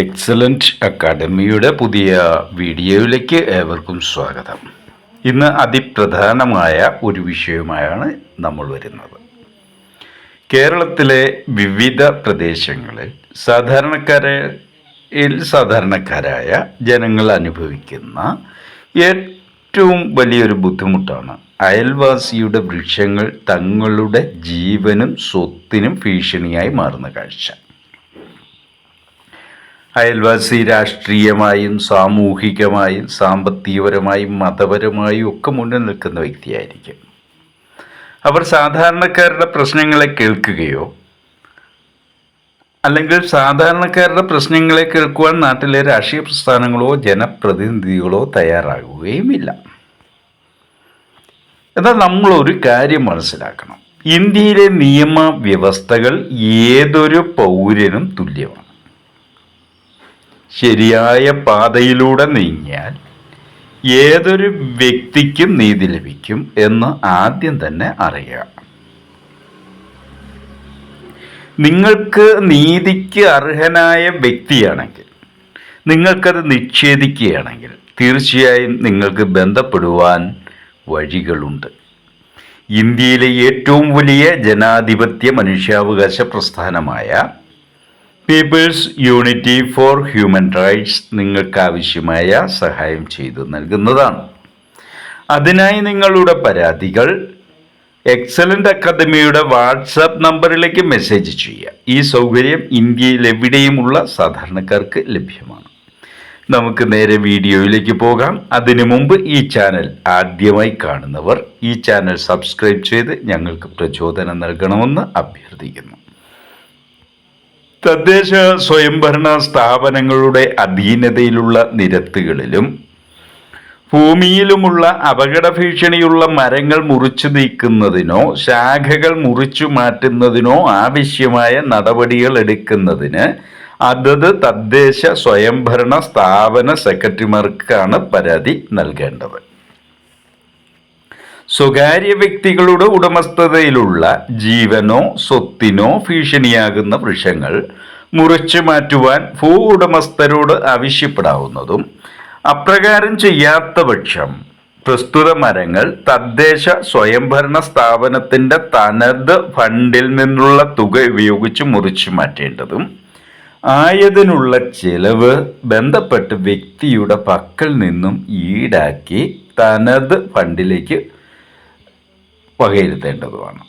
Excellent അക്കാഡമിയുടെ പുതിയ വീഡിയോയിലേക്ക് ഏവർക്കും സ്വാഗതം. ഇന്ന് അതിപ്രധാനമായ ഒരു വിഷയവുമായാണ് നമ്മൾ വരുന്നത്. കേരളത്തിലെ വിവിധ പ്രദേശങ്ങളിൽ സാധാരണക്കാരിൽ സാധാരണക്കാരായ ജനങ്ങൾ അനുഭവിക്കുന്ന ഏറ്റവും വലിയൊരു ബുദ്ധിമുട്ടാണ് അയൽവാസിയുടെ വൃക്ഷങ്ങൾ തങ്ങളുടെ ജീവനും സ്വത്തിനും ഭീഷണിയായി മാറുന്ന കാഴ്ച. അയൽവാസി രാഷ്ട്രീയമായും സാമൂഹികമായും സാമ്പത്തികപരമായും മതപരമായും ഒക്കെ മുന്നിൽ നിൽക്കുന്ന വ്യക്തിയായിരിക്കും. അവർ സാധാരണക്കാരുടെ പ്രശ്നങ്ങളെ കേൾക്കുകയോ അല്ലെങ്കിൽ സാധാരണക്കാരുടെ പ്രശ്നങ്ങളെ കേൾക്കുവാൻ നാട്ടിലെ രാഷ്ട്രീയ പ്രസ്ഥാനങ്ങളോ ജനപ്രതിനിധികളോ തയ്യാറാകുകയുമില്ല. എന്നാൽ നമ്മൾ ഒരു കാര്യം മനസ്സിലാക്കണം. ഇന്ത്യയിലെ നിയമവ്യവസ്ഥകൾ ഏതൊരു പൗരനും തുല്യമാണ്. ശരിയായ പാതയിലൂടെ നീങ്ങിയാൽ ഏതൊരു വ്യക്തിക്കും നീതി ലഭിക്കും എന്ന് ആദ്യം തന്നെ അറിയുക. നിങ്ങൾക്ക് നീതിക്ക് അർഹനായ വ്യക്തിയാണെങ്കിൽ നിങ്ങൾക്കത് നിഷേധിക്കുകയാണെങ്കിൽ തീർച്ചയായും നിങ്ങൾക്ക് ബന്ധപ്പെടുവാൻ വഴികളുണ്ട്. ഇന്ത്യയിലെ ഏറ്റവും വലിയ ജനാധിപത്യ മനുഷ്യാവകാശ പ്രസ്ഥാനമായ people's unity for human rights നിങ്ങൾക്ക് ആവശ്യമായ സഹായം ചെയ്തു നൽകുന്നതാണ്. അതിനായി നിങ്ങളുടെ പരാതികൾ എക്സലന്റ് അക്കാദമിയുടെ വാട്സാപ്പ് നമ്പറിലേക്ക് മെസ്സേജ് ചെയ്യുക. ഈ സൗകര്യം ഇന്ത്യയിൽ എവിടെയുമുള്ള സാധാരണക്കാർക്ക് ലഭ്യമാണ്. നമുക്ക് നേരെ വീഡിയോയിലേക്ക് പോകാം. അതിനു മുമ്പ് ഈ ചാനൽ ആദ്യമായി കാണുന്നവർ ഈ ചാനൽ സബ്സ്ക്രൈബ് ചെയ്ത് ഞങ്ങൾക്ക് പ്രചോദനം നൽകണമെന്ന് അഭ്യർത്ഥിക്കുന്നു. തദ്ദേശ സ്വയംഭരണ സ്ഥാപനങ്ങളുടെ അധീനതയിലുള്ള നിരത്തുകളിലും ഭൂമിയിലുമുള്ള അപകട ഭീഷണിയുള്ള മരങ്ങൾ മുറിച്ചു നീക്കുന്നതിനോ ശാഖകൾ മുറിച്ചു മാറ്റുന്നതിനോ ആവശ്യമായ നടപടികൾ എടുക്കുന്നതിന് അതത് തദ്ദേശ സ്വയംഭരണ സ്ഥാപന സെക്രട്ടറിമാർക്കാണ് പരാതി നൽകേണ്ടത്. സ്വകാര്യ വ്യക്തികളുടെ ഉടമസ്ഥതയിലുള്ള ജീവനോ സ്വത്തിനോ ഭീഷണിയാകുന്ന വൃക്ഷങ്ങൾ മുറിച്ചു മാറ്റുവാൻ ഭൂ ഉടമസ്ഥരോട് ആവശ്യപ്പെടാവുന്നതും അപ്രകാരം ചെയ്യാത്ത പക്ഷം പ്രസ്തുത മരങ്ങൾ തദ്ദേശ സ്വയംഭരണ സ്ഥാപനത്തിന്റെ തനത് ഫണ്ടിൽ നിന്നുള്ള തുക ഉപയോഗിച്ച് മുറിച്ചു മാറ്റേണ്ടതും ആയതിനുള്ള ചെലവ് ബന്ധപ്പെട്ട് വ്യക്തിയുടെ പക്കൽ നിന്നും ഈടാക്കി തനത് ഫണ്ടിലേക്ക് വകയിരുത്തേണ്ടതുമാണ്.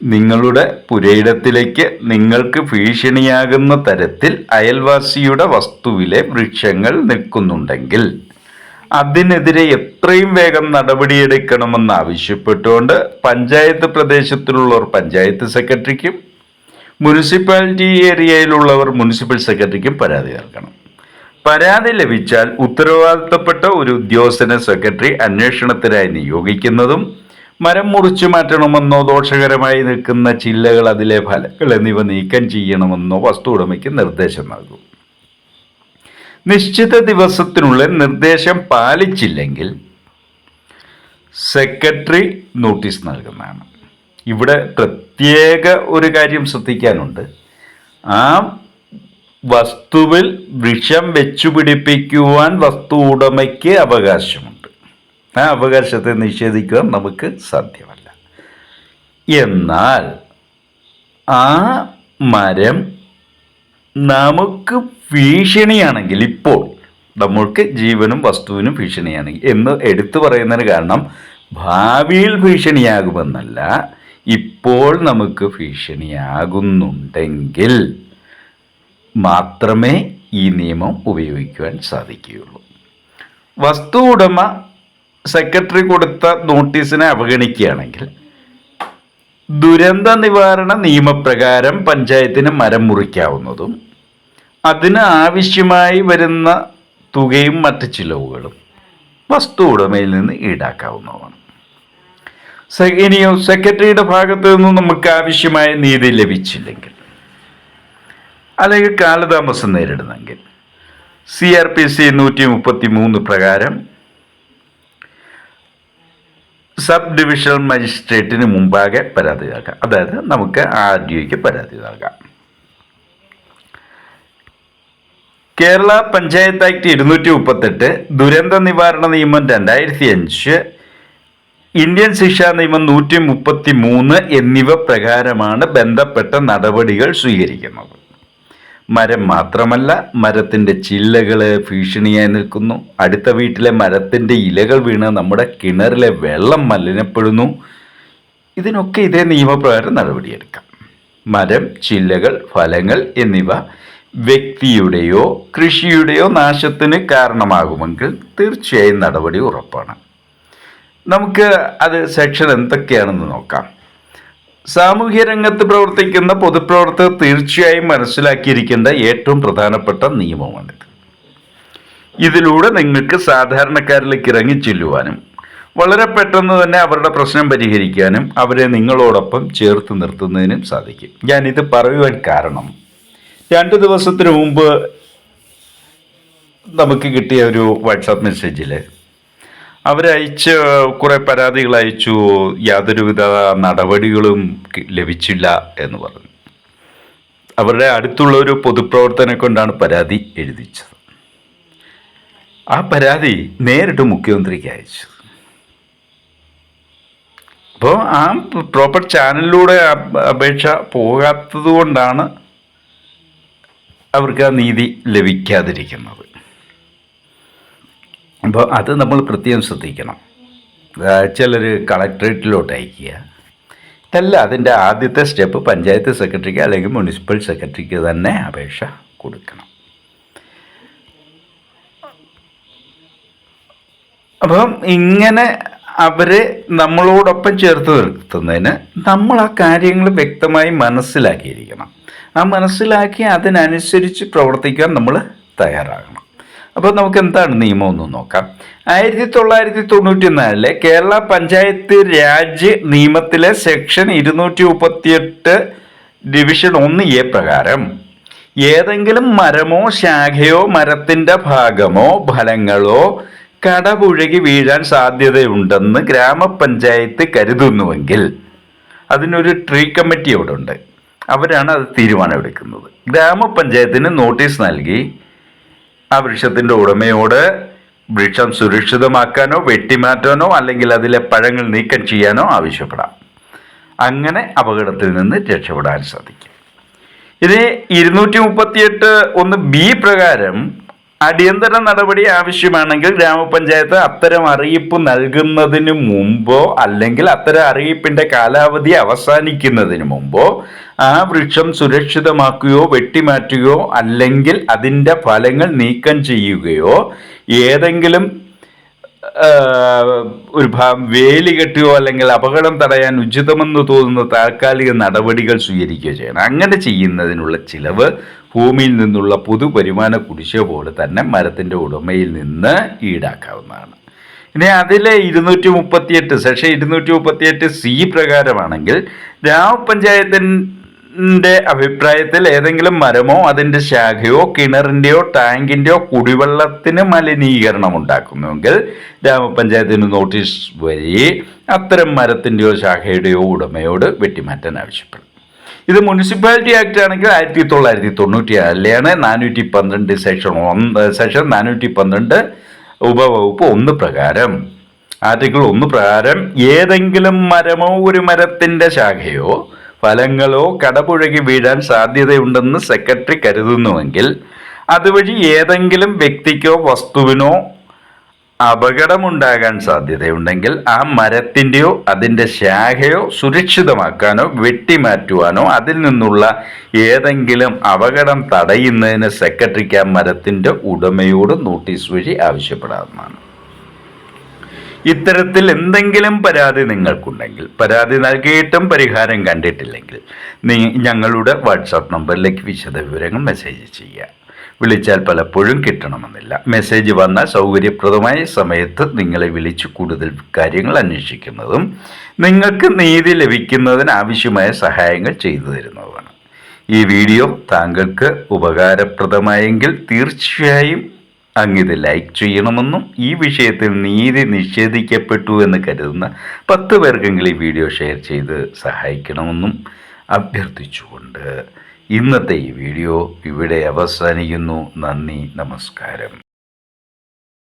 നിങ്ങളുടെ പുരയിടത്തിലേക്ക് നിങ്ങൾക്ക് ഭീഷണിയാകുന്ന തരത്തിൽ അയൽവാസിയുടെ വസ്തുവിലെ വൃക്ഷങ്ങൾ നിൽക്കുന്നുണ്ടെങ്കിൽ അതിനെതിരെ എത്രയും വേഗം നടപടിയെടുക്കണമെന്ന് ആവശ്യപ്പെട്ടുകൊണ്ട് പഞ്ചായത്ത് പ്രദേശത്തിലുള്ളവർ പഞ്ചായത്ത് സെക്രട്ടറിക്കും മുനിസിപ്പാലിറ്റി ഏരിയയിലുള്ളവർ മുനിസിപ്പൽ സെക്രട്ടറിക്കും പരാതി നൽകണം. പരാതി ലഭിച്ചാൽ ഉത്തരവാദിത്തപ്പെട്ട ഒരു ഉദ്യോഗസ്ഥനെ സെക്രട്ടറി അന്വേഷണത്തിനായി നിയോഗിക്കുന്നതും മരം മുറിച്ചു മാറ്റണമെന്നോ ദോഷകരമായി നിൽക്കുന്ന ചില്ലകൾ അതിലെ ഫലങ്ങൾ എന്നിവ നീക്കം ചെയ്യണമെന്നോ വസ്തു ഉടമയ്ക്ക് നിർദ്ദേശം നൽകും. നിശ്ചിത ദിവസത്തിനുള്ളിൽ നിർദ്ദേശം പാലിച്ചില്ലെങ്കിൽ സെക്രട്ടറി നോട്ടീസ് നൽകുന്നതാണ്. ഇവിടെ പ്രത്യേക ഒരു കാര്യം ശ്രദ്ധിക്കാനുണ്ട്. ആ വസ്തുവിൽ വിഷം വെച്ചുപിടിപ്പിക്കുവാൻ വസ്തു ഉടമയ്ക്ക് അവകാശമുണ്ട്. ആ അവകാശത്തെ നിഷേധിക്കുവാൻ നമുക്ക് സാധ്യമല്ല. എന്നാൽ ആ മരം നമുക്ക് ഭീഷണിയാണെങ്കിൽ ഇപ്പോൾ നമ്മൾക്ക് ജീവനും വസ്തുവിനും ഭീഷണിയാണെങ്കിൽ എന്ന് എടുത്തു പറയുന്നതിന് കാരണം ഭാവിയിൽ ഭീഷണിയാകുമെന്നല്ല ഇപ്പോൾ നമുക്ക് ഭീഷണിയാകുന്നുണ്ടെങ്കിൽ മാത്രമേ ഈ നിയമം ഉപയോഗിക്കുവാൻ സാധിക്കുകയുള്ളൂ. വസ്തു ഉടമ സെക്രട്ടറി കൊടുത്ത നോട്ടീസിനെ അവഗണിക്കുകയാണെങ്കിൽ ദുരന്ത നിവാരണ നിയമപ്രകാരം പഞ്ചായത്തിന് മരം മുറിക്കാവുന്നതും അതിന് ആവശ്യമായി വരുന്ന തുകയും മറ്റ് ചിലവുകളും വസ്തു ഉടമയിൽ നിന്ന് ഈടാക്കാവുന്നതാണ്. ഇനിയോ സെക്രട്ടറിയുടെ ഭാഗത്തു നിന്നും നമുക്ക് ആവശ്യമായ നീതി ലഭിച്ചില്ലെങ്കിൽ അല്ലെങ്കിൽ കാലതാമസം നേരിടുന്നെങ്കിൽ. സി ആർ പി സി നൂറ്റി മുപ്പത്തി മൂന്ന് പ്രകാരം സബ് ഡിവിഷണൽ മജിസ്ട്രേറ്റിന് മുമ്പാകെ പരാതി നൽകാം. അതായത് നമുക്ക് ആർ ഡി ഒക്ക് പരാതി നൽകാം. കേരള പഞ്ചായത്ത് ആക്ട് ഇരുന്നൂറ്റി മുപ്പത്തെട്ട് ദുരന്ത നിവാരണ നിയമം രണ്ടായിരത്തി അഞ്ച് ഇന്ത്യൻ ശിക്ഷാ നിയമം നൂറ്റി മുപ്പത്തി മൂന്ന് എന്നിവ പ്രകാരമാണ് ബന്ധപ്പെട്ട നടപടികൾ സ്വീകരിക്കുന്നത്. മരം മാത്രമല്ല മരത്തിന്റെ ചില്ലകൾ ഭീഷണിയായി നിൽക്കുന്നു. അടുത്ത വീട്ടിലെ മരത്തിന്റെ ഇലകൾ വീണ് നമ്മുടെ കിണറിലെ വെള്ളം മലിനപ്പെടുന്നു. ഇതിനൊക്കെ ഇതേ നിയമപ്രകാരം നടപടിയെടുക്കാം. മരം ചില്ലകൾ ഫലങ്ങൾ എന്നിവ വ്യക്തിയുടെയോ കൃഷിയുടെയോ നാശത്തിന് കാരണമാകുമെങ്കിൽ തീർച്ചയായും നടപടി ഉറപ്പാണ്. നമുക്ക് അത് സെക്ഷൻ എന്തൊക്കെയാണെന്ന് നോക്കാം. സാമൂഹ്യ രംഗത്ത് പ്രവർത്തിക്കുന്ന പൊതുപ്രവർത്തകർ തീർച്ചയായും മനസ്സിലാക്കിയിരിക്കേണ്ട ഏറ്റവും പ്രധാനപ്പെട്ട നിയമമാണിത്. ഇതിലൂടെ നിങ്ങൾക്ക് സാധാരണക്കാരിലേക്ക് ഇറങ്ങി ചെല്ലുവാനും വളരെ പെട്ടെന്ന് തന്നെ അവരുടെ പ്രശ്നം പരിഹരിക്കാനും അവരെ നിങ്ങളോടൊപ്പം ചേർത്ത് നിർത്തുന്നതിനും സാധിക്കും. ഞാനിത് പറയുവാൻ കാരണം രണ്ട് ദിവസത്തിന് മുമ്പ് നമുക്ക് കിട്ടിയ ഒരു വാട്സാപ്പ് മെസ്സേജിൽ അവരയച്ച കുറേ പരാതികൾ അയച്ചു യാതൊരുവിധ നടപടികളും ലഭിച്ചില്ല എന്ന് പറഞ്ഞു. അവരുടെ അടുത്തുള്ള ഒരു പൊതുപ്രവർത്തനെ കൊണ്ടാണ് പരാതി എഴുതിച്ചത്. ആ പരാതി നേരിട്ട് മുഖ്യമന്ത്രിക്ക് അയച്ചു. അപ്പോൾ ആ പ്രോപ്പർ ചാനലിലൂടെ അപേക്ഷ പോകാത്തത് കൊണ്ടാണ് അവർക്ക് ആ നീതി ലഭിക്കാതിരിക്കുന്നത്. അപ്പോൾ അത് നമ്മൾ പ്രത്യേകം ശ്രദ്ധിക്കണം. ചിലർ കളക്ട്രേറ്റിലോട്ട് അയക്കുക അല്ല അതിന്റെ ആദ്യത്തെ സ്റ്റെപ്പ് പഞ്ചായത്ത് സെക്രട്ടറിക്ക് അല്ലെങ്കിൽ മുനിസിപ്പൽ സെക്രട്ടറിക്ക് തന്നെ അപേക്ഷ കൊടുക്കണം. അപ്പം ഇങ്ങനെ അവരെ നമ്മളോടൊപ്പം ചേർത്ത് നിർത്തുന്നതിന് നമ്മൾ ആ കാര്യങ്ങൾ വ്യക്തമായി മനസ്സിലാക്കിയിരിക്കണം. ആ മനസ്സിലാക്കി അതിനനുസരിച്ച് പ്രവർത്തിക്കാൻ നമ്മൾ തയ്യാറാകണം. അപ്പോൾ നമുക്ക് എന്താണ് നിയമം ഒന്ന് നോക്കാം. ആയിരത്തി തൊള്ളായിരത്തി തൊണ്ണൂറ്റി നാലിലെ കേരള പഞ്ചായത്ത് രാജ് നിയമത്തിലെ സെക്ഷൻ ഇരുന്നൂറ്റി മുപ്പത്തിയെട്ട് ഡിവിഷൻ ഒന്ന് എ പ്രകാരം ഏതെങ്കിലും മരമോ ശാഖയോ മരത്തിന്റെ ഭാഗമോ ഫലങ്ങളോ കടപുഴകി വീഴാൻ സാധ്യതയുണ്ടെന്ന് ഗ്രാമപഞ്ചായത്ത് കരുതുന്നുവെങ്കിൽ അതിനൊരു ട്രീ കമ്മിറ്റി അവിടെ ഉണ്ട് അവരാണ് അത് തീരുമാനമെടുക്കുന്നത്. ഗ്രാമപഞ്ചായത്തിന് നോട്ടീസ് നൽകി ആ വൃക്ഷത്തിന്റെ ഉടമയോട് വൃക്ഷം സുരക്ഷിതമാക്കാനോ വെട്ടിമാറ്റാനോ അല്ലെങ്കിൽ അതിലെ പഴങ്ങൾ നീക്കം ചെയ്യാനോ ആവശ്യപ്പെടാം. അങ്ങനെ അപകടത്തിൽ നിന്ന് രക്ഷപ്പെടാൻ സാധിക്കും. ഇത് ഇരുന്നൂറ്റി മുപ്പത്തിയെട്ട് ഒന്ന് ബി പ്രകാരം അടിയന്തര നടപടി ആവശ്യമാണെങ്കിൽ ഗ്രാമപഞ്ചായത്ത് അത്തരം അറിയിപ്പ് നൽകുന്നതിന് മുമ്പോ അല്ലെങ്കിൽ അത്തരം അറിയിപ്പിന്റെ കാലാവധി അവസാനിക്കുന്നതിന് മുമ്പോ ആ വൃക്ഷം സുരക്ഷിതമാക്കുകയോ വെട്ടിമാറ്റുകയോ അല്ലെങ്കിൽ അതിന്റെ ഫലങ്ങൾ നീക്കം ചെയ്യുകയോ ഏതെങ്കിലും ഒരു വേലി കെട്ടുകയോ അല്ലെങ്കിൽ അപകടം തടയാൻ ഉചിതമെന്ന് തോന്നുന്ന താൽക്കാലിക നടപടികൾ സ്വീകരിക്കുകയോ ചെയ്യണം. അങ്ങനെ ചെയ്യുന്നതിനുള്ള ചിലവ് ഭൂമിയിൽ നിന്നുള്ള പൊതുവരുമാന കുടിശ്ശിക പോലെ തന്നെ മരത്തിന്റെ ഉടമയിൽ നിന്ന് ഈടാക്കാവുന്നതാണ്. ഇനി അതിലെ ഇരുന്നൂറ്റി മുപ്പത്തിയെട്ട് സെക്ഷൻ ഇരുന്നൂറ്റി മുപ്പത്തിയെട്ട് സി പ്രകാരമാണെങ്കിൽ ഗ്രാമപഞ്ചായത്തിന്റെ അഭിപ്രായത്തിൽ ഏതെങ്കിലും മരമോ അതിന്റെ ശാഖയോ കിണറിന്റെയോ ടാങ്കിന്റെയോ കുടിവെള്ളത്തിന് മലിനീകരണം ഉണ്ടാക്കുന്നുവെങ്കിൽ ഗ്രാമപഞ്ചായത്തിന് നോട്ടീസ് വഴി അത്തരം മരത്തിന്റെയോ ശാഖയുടെയോ ഉടമയോട് വെട്ടിമാറ്റാൻ ആവശ്യപ്പെടും. ഇത് മുനിസിപ്പാലിറ്റി ആക്ട് ആണെങ്കിൽ ആയിരത്തി തൊള്ളായിരത്തി തൊണ്ണൂറ്റി നാലിലെയാണ് നാനൂറ്റി പന്ത്രണ്ട് സെക്ഷൻ ഒന്ന് സെക്ഷൻ നാനൂറ്റി പന്ത്രണ്ട് ഉപവകുപ്പ് ഒന്ന് പ്രകാരം. ആർട്ടിക്കിൾ ഒന്ന് പ്രകാരം ഏതെങ്കിലും മരമോ ഒരു മരത്തിന്റെ ശാഖയോ ഫലങ്ങളോ കടപുഴകി വീഴാൻ സാധ്യതയുണ്ടെന്ന് സെക്രട്ടറി കരുതുന്നുവെങ്കിൽ അതുവഴി ഏതെങ്കിലും വ്യക്തിക്കോ വസ്തുവിനോ അപകടമുണ്ടാകാൻ സാധ്യതയുണ്ടെങ്കിൽ ആ മരത്തിന്റെയോ അതിന്റെ ശാഖയോ സുരക്ഷിതമാക്കാനോ വെട്ടിമാറ്റുവാനോ അതിൽ നിന്നുള്ള ഏതെങ്കിലും അപകടം തടയുന്നതിന് സെക്രട്ടറിക്ക് ആ മരത്തിന്റെ ഉടമയോട് നോട്ടീസ് വഴി ആവശ്യപ്പെടാവുന്നതാണ്. ഇത്തരത്തിൽ എന്തെങ്കിലും പരാതി നിങ്ങൾക്കുണ്ടെങ്കിൽ പരാതി നൽകിയിട്ടും പരിഹാരം കണ്ടിട്ടില്ലെങ്കിൽ ഞങ്ങളുടെ വാട്സാപ്പ് നമ്പറിലേക്ക് വിശദവിവരങ്ങൾ മെസ്സേജ് ചെയ്യുക. വിളിച്ചാൽ പലപ്പോഴും കിട്ടണമെന്നില്ല. മെസ്സേജ് വന്നാൽ സൗകര്യപ്രദമായ സമയത്ത് നിങ്ങളെ വിളിച്ച് കൂടുതൽ കാര്യങ്ങൾ അന്വേഷിക്കുന്നതും നിങ്ങൾക്ക് നീതി ലഭിക്കുന്നതിന് ആവശ്യമായ സഹായങ്ങൾ ചെയ്തു തരുന്നതുമാണ്. ഈ വീഡിയോ താങ്കൾക്ക് ഉപകാരപ്രദമായെങ്കിൽ തീർച്ചയായും അങ്ങിത് ലൈക്ക് ചെയ്യണമെന്നും ഈ വിഷയത്തിൽ നീതി നിഷേധിക്കപ്പെട്ടു എന്ന് കരുതുന്ന പത്ത് പേർക്കെങ്കിലും ഈ വീഡിയോ ഷെയർ ചെയ്ത് സഹായിക്കണമെന്നും അഭ്യർത്ഥിച്ചുകൊണ്ട് ഇന്നത്തെ ഈ വീഡിയോ ഇവിടെ അവസാനിക്കുന്നു. നന്ദി നമസ്കാരം.